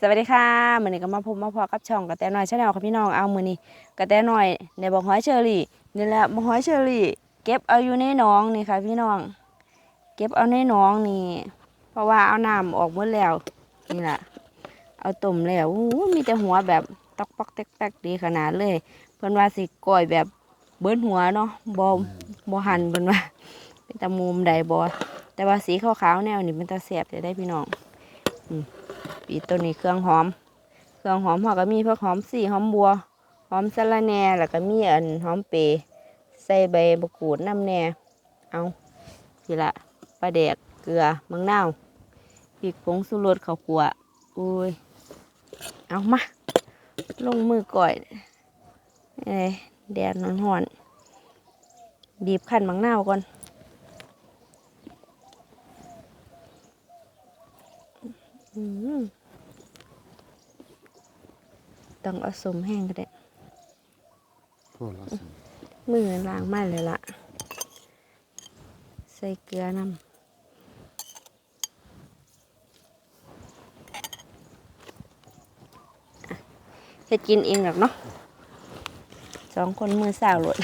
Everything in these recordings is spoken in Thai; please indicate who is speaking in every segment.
Speaker 1: สวัสดีค่ะมือนี้ก็มาพบมาพอกับช่องกระแตหน้อยชาแนลค่ะพี่น้องเอามือนี้กระแตหน้อยในบอหอยเชอรี่นี่แหละบอหอยเชอรี่ เก็บเอาอยู่ในหนองนี่ค่ะ พี่น้อง เก็บเอาในหนองนี่ เพราะว่าเอาน้ำออกหมดแล้วนี่แหละเอาต้มแล้วอู้มีแต่หัวแบบตอกปอกแตกๆดีขนาดเลย เพิ่นว่าสิก้อยแบบเบิ้นหัวเนาะบ่บ่หั่นเพิ่นว่า เป็นตะมุมใดบ่แต่ว่าสีขาวๆแนวนี่เป็นตาแซ่บจะได้พี่น้องอื ปีตัวนี้เครื่องหอม เครื่องหอมเขาก็มีพวกหอมสีหอมบัว หอมสะระแหน่แล้วก็มีอันหอมเปรใส่ใบมะกรูดน้ำแหน่เอาทีละปลาแดกเกลือมังนาวพริกผงสุรสข้าวคั่วอุ้ยเอามา ลงมือก่อยเอ้แดดนอนหอนๆบีบขันมังนาวก่อนอืม ต้องเอาสมแห้งก็ได้
Speaker 2: พวกเราสิ
Speaker 1: มือล้างมาเลยละใส่เกลือน้ำอะเฮ็ดกินเองหรอกเนาะสองคนมือสาวหลด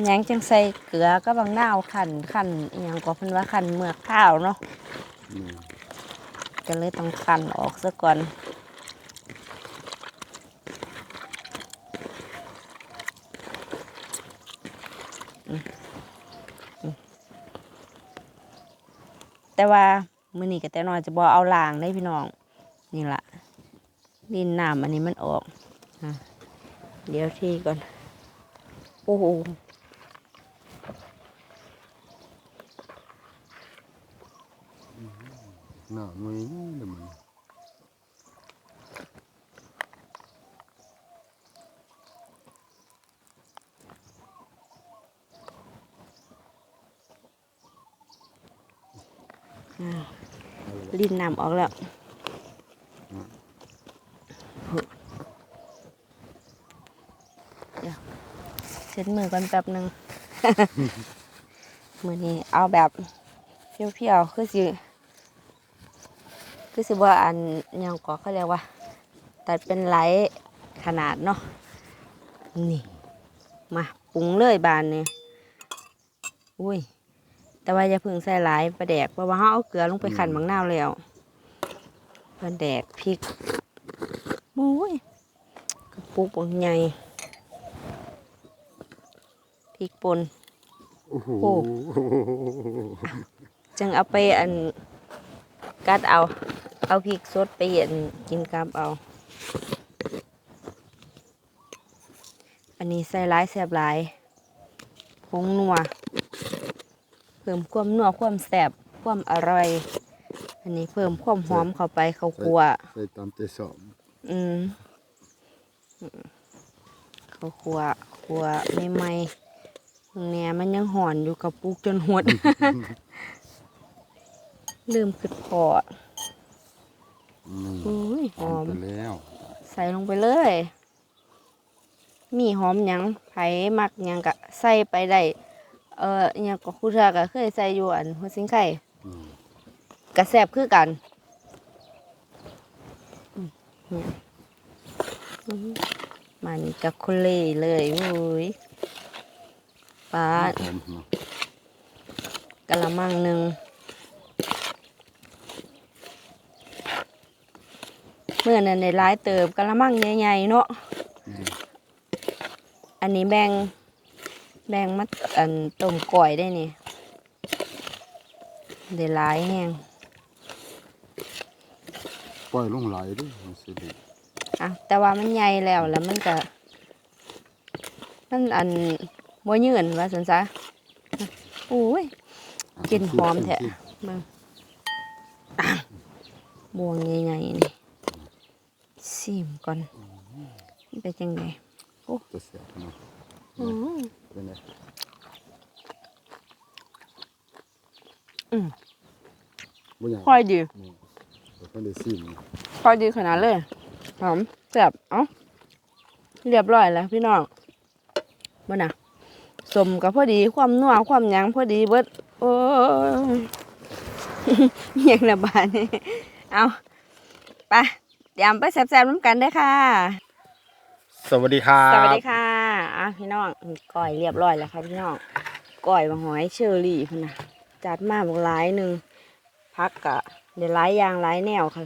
Speaker 1: เป็นหยังจังใส่เกลือก็บางนาวขันขันอหยังก็เพิ่นว่าขันเมือกข้าวเนาะ
Speaker 2: นี่
Speaker 1: ก็เลยต้องขันออกซะก่อนอืมอืมแต่ว่ามื้อนี้ก็แต่น้อยจะบ่เอาล่างได้พี่น้อง นี่ล่ะดินน้ำอันนี้มันออกอะเดี๋ยวที่ก่อน โอ้โห
Speaker 2: หน้าหน่วยนี่เดี๋ยมัน
Speaker 1: ลิ้นน้ำออกแล้วเดี๋ยวเช็ดมือกันแป๊บหนึ่งมือนี้เอาแบบเพียวๆคือสิ คือสิว่าอันหยังก็เขาเรียกว่า ตัดเป็นไลท์ขนาดเนาะนี่มาปรุงเลยบานนี่อุ้ย แต่ว่าอย่าเพึ่งใส่หลายปลาแดกเพราะว่าเขาเอาเกลือลงไปขันบางนาวแล้วปลาแดกพริกมุ้ยกระปุกบางใหญ่พริกป่น
Speaker 2: โอ้โห
Speaker 1: โอ้จึงเอาไปอันกัดเอา เอาพริกสดไปเห็นกินกับเอา อันนี้ใส่หลายแสบหลายผงนัว เพิ่มความนัวความแสบความอร่อย อันนี้เพิ่มความหอมเข้าไปเข้าวคั่ว
Speaker 2: ใส่ตามใจสอบ
Speaker 1: อืมอืมข้าวคั่วคั่วใหม่ๆตรงเนี้ยมันยังหอนอยู่กับปุกจนหด ลืมขึ้นพอ
Speaker 2: นี่
Speaker 1: อุ้ยหอม
Speaker 2: ทำไปแล้ว
Speaker 1: ใส่ลงไปเลย มีหอมหยังไผมักหยังกะใส่ไปได้ เอออหยังก็คุณชาก็เคยใส่อยู่อันหัวสิงไข่
Speaker 2: อืม
Speaker 1: กระแสบคือกันอืมเนี่ยอืมมันกับคุเล่เลยโอ้ยปลา
Speaker 2: หอมเนาะ
Speaker 1: กะละมังหนึ่ง เมื่อนั้นในร้ายเติบกะละมังใหญ่ๆเนาะ
Speaker 2: อืม
Speaker 1: อันนี้แบ่งแบ่งมาอันต้มก่อยได้นี่ได้หลายแห้ง
Speaker 2: ปล่อยลงไหลายเด้วยมันสิเด็ด
Speaker 1: อะแต่ว่ามันใหญ่แล้วแล้วมันก็มันอันบ่ยืนว่าสันซะโอ้ย
Speaker 2: อะ
Speaker 1: กลิ่นหอมแท้มึงอะบวงใหญ่ๆนี่ ซิมก่อนเป็นจังไง
Speaker 2: จะเสียบเนาะ
Speaker 1: อืม
Speaker 2: เป็นไง
Speaker 1: อืม
Speaker 2: บ่ใหญ่
Speaker 1: ค่อยดี
Speaker 2: นี่เดี๋ยวเพิ่นได้ซิม
Speaker 1: ค่อยดีขนาดเลยหอมแซ่บเอ้าเรียบร้อยแล้วพี่น้องบ่น่ะสมกับพอดีความนัวความหยังพอดีเบิดโอ้ยเมียงระบาดนี่เอาไปเดี๋ ยวไปแซ่บๆน้ำกันเด้อค่ะ
Speaker 2: สวัสดีครับ
Speaker 1: สวัสดีค่ะอะพี่น้องก้อยเรียบร้อยแล้วค่ะพี่น้องก้อยบางหอยเชอรี่พุ่นนะจัดมาบอกหลายหนึ่งพักกะเดี๋ยวหลายอย่างหลายแนวค่ะ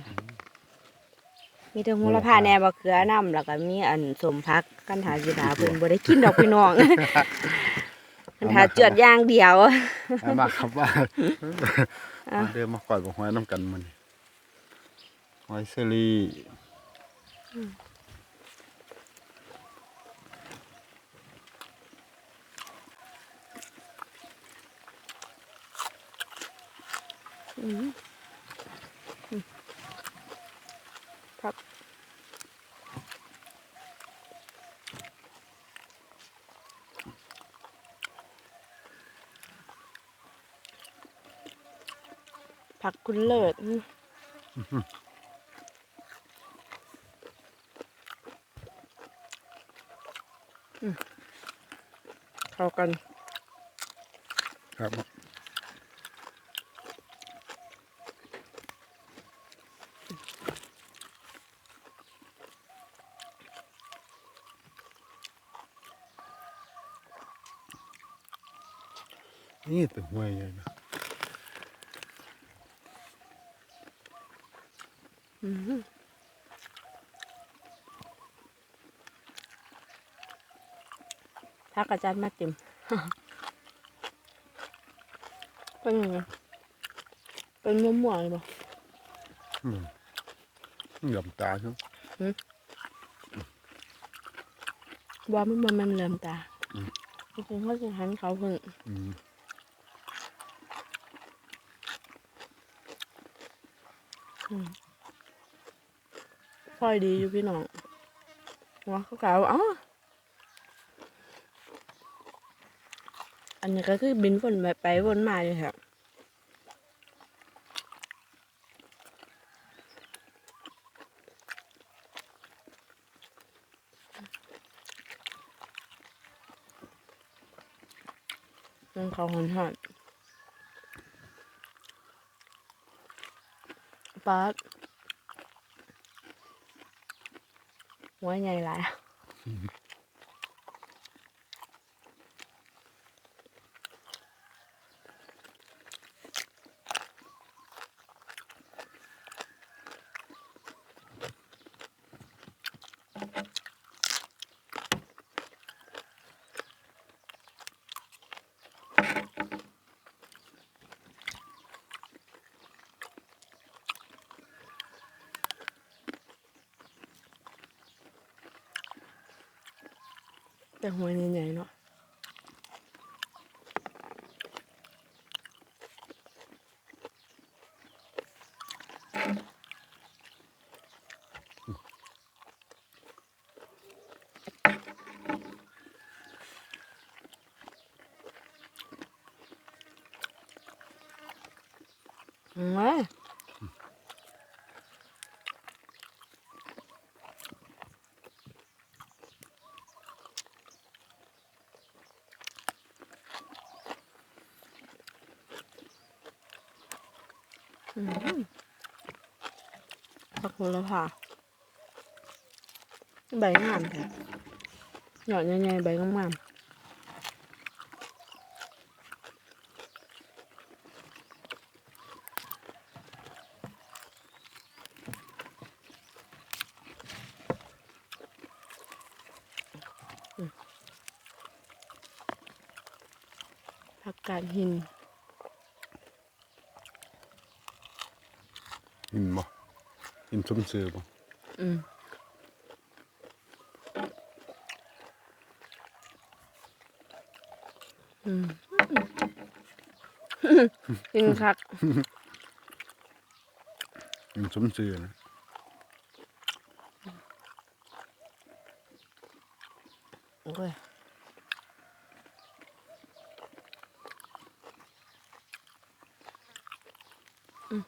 Speaker 1: มีทั้งหูละพาแหนบะเขือน้ำแล้วก็มีอันสมพักกันถาจิดาเพิ่นบ่ได้กินดอกพี่น้องกันถาเจือดอย่างเดียว
Speaker 2: เอามาครับว่า
Speaker 1: อะ
Speaker 2: มาเดินมาก่อยบอกหอยน้ำกันมัน หอยเซรี
Speaker 1: พักผักคุณเลิศอืมอืม เข้ากัน
Speaker 2: ครับนี่เป็นห้วยใหญ่นะ
Speaker 1: พัก อาจารย์มาติมเป็นยังไงเป็นม่วงๆเลยบ่
Speaker 2: อืมเหลือมตาใช่ไหม
Speaker 1: ว่ามันบ่แมันเริ่มตา
Speaker 2: อืม
Speaker 1: จริงๆเขาจะหันเขาเพิ่ง
Speaker 2: อืม
Speaker 1: พลอยดีอยู่พี่น้องว่าเขากล่าวอ๋อ อันนี้ก็คือบินวนไปไปวนมาอยู่ค่ะมันเขาหอนหอนปาดหัวใหญ่หลาย แต่หัวใหญ่ๆเนาะอืมอืม ผักโหระพาใบงามแท้หยอดใหญ่ๆใบงามๆผักกาดหิน
Speaker 2: หินบ่หินชุ่มเสือบ่
Speaker 1: อืมอืมกินคัก
Speaker 2: หินชุ่มเสือนะ
Speaker 1: โอเคอืม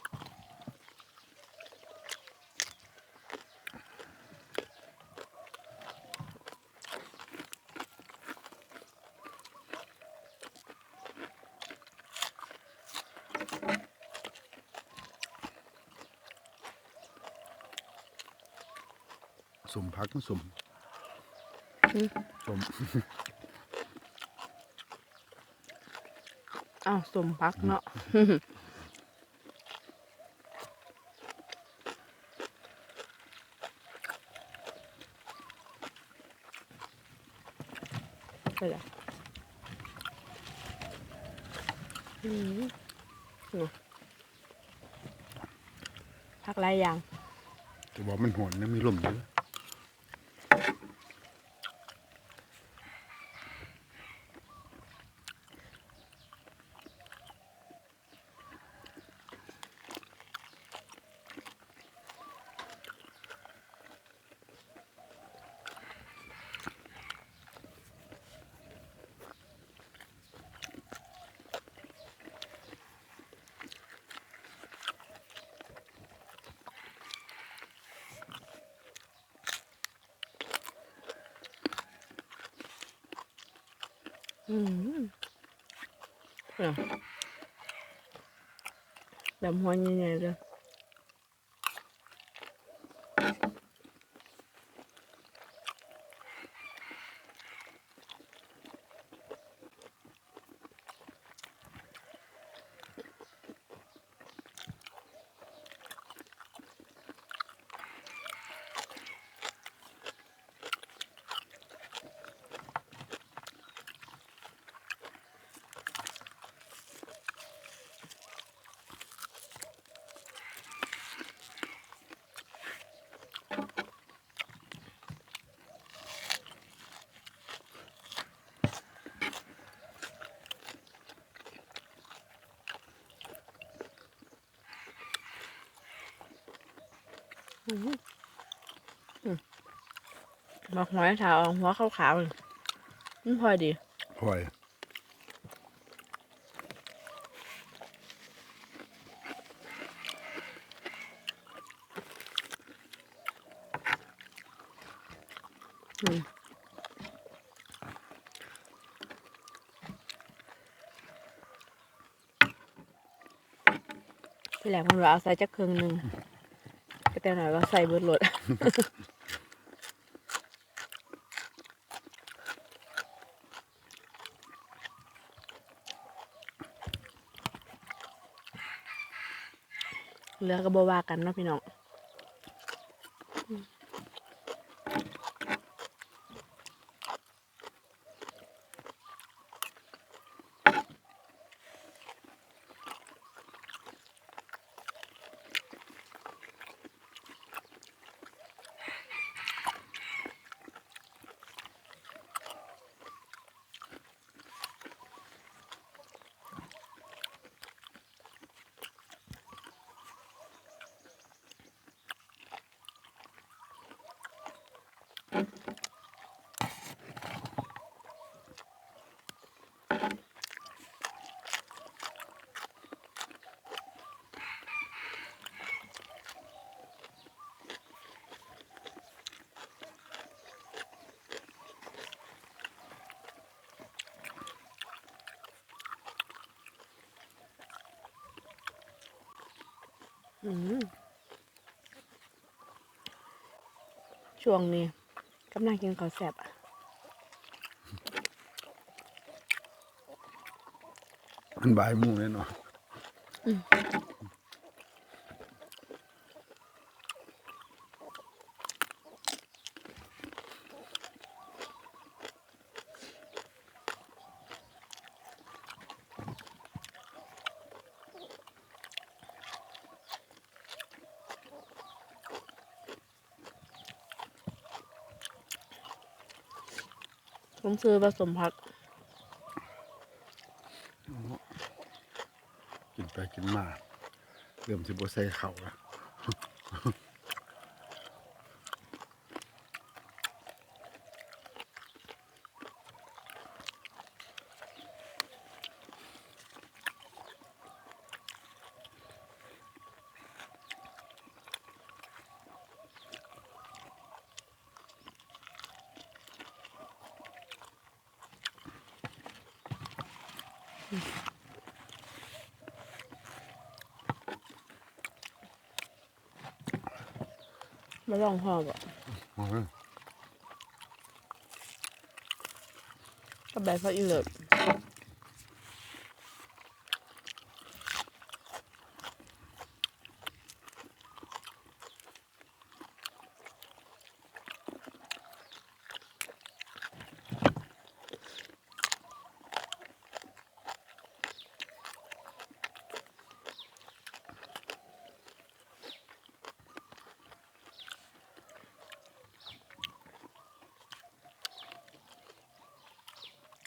Speaker 2: สมพักสม
Speaker 1: อืม
Speaker 2: สม
Speaker 1: อ้าวสมพักเนาะไปละอืมเนาะพักหลายอย่าง
Speaker 2: แต่ว่ามันหวนนะมีลมเยอะ
Speaker 1: อืมเนี่ย แบบหัว หญ่ๆเลยอืมอืมมาหอยขาวหัวขาวๆเลยมันพอดี
Speaker 2: พลอย
Speaker 1: อืมที่แรกมันว่าเอาใส่จักครึ่งหนึ่งก็ แต่หน่อยว่าใส่เบิดรถเหลือก็บว่ากันเนาะพี่น้อง อืม ช่วงนี้กำลังกินข้าวแซ่บอะ
Speaker 2: มันบายหมู่เลยเนาะ
Speaker 1: ซื้อผสมผัก
Speaker 2: กินไปกินมา เริ่มสิบใส่เข่าและ
Speaker 1: มาลองห่อบ่
Speaker 2: โอ้ย
Speaker 1: ก็ใบพักอีเลิศ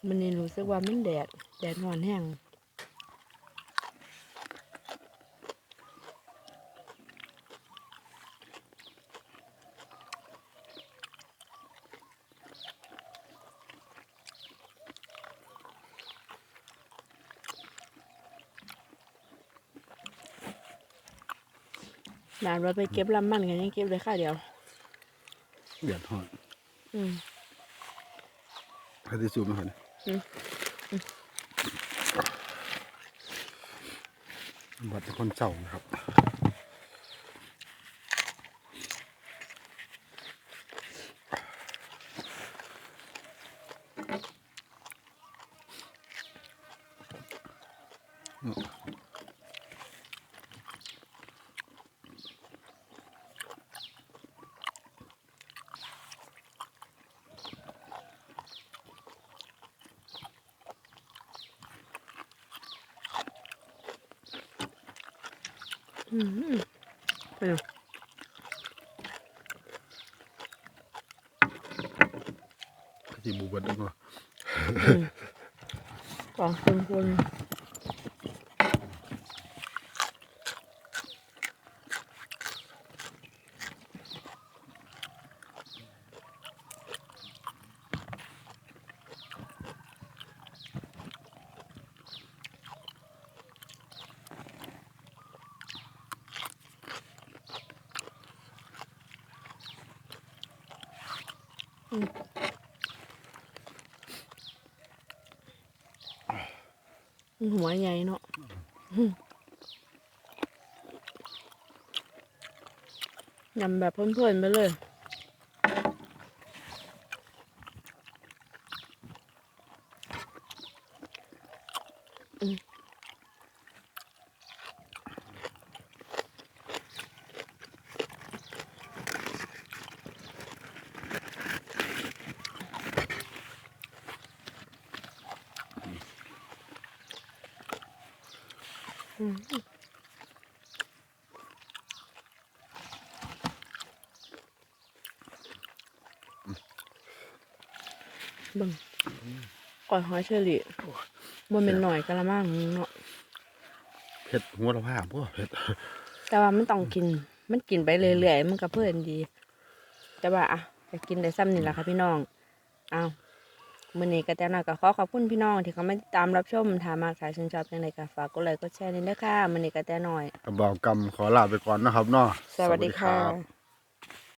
Speaker 1: มันนี่รู้สึกว่ามันแดด แดดร้อนแห้งนานว่าไปเก็บลำมันกันยังเก็บเลยค่ะเดียว
Speaker 2: เดือดหอน
Speaker 1: อืม
Speaker 2: ให้ที่สูบมาก่อน
Speaker 1: อืม
Speaker 2: บัดเป็นคนเจ้านะครับ
Speaker 1: อืมเป็นไง
Speaker 2: ที่บูเบัดก็
Speaker 1: กล่องคนคน หัวใหญ่เนาะยำแบบเพื่อนๆไปเลย เบิ่งก่อยหอยเชอรี่บ่เป็นหน่อยกะละมังเนาะ
Speaker 2: เผ็ดหัวละผ้าพวกเผ็ด
Speaker 1: แต่ว่ามันต้องกิน มันกินไปเรื่อยๆมันก็เพลินดี แต่ว่าอะจะกินได้ซ้ำนี่แหละค่ะพี่น้องเอามื้อนี้ก็แต่น้อยก็ขอขอบคุณพี่น้องที่เขามาติดตามรับชมถ้ามากถ้าชื่นชอบจังไดก็ฝากกดไลค์กดแชร์นี่ด้วยค่ะมื้อนี้ก็แต่น้อย
Speaker 2: กระบอกกำขอลาไปก่อนนะครับเนาะ
Speaker 1: สวัสดีค่ะ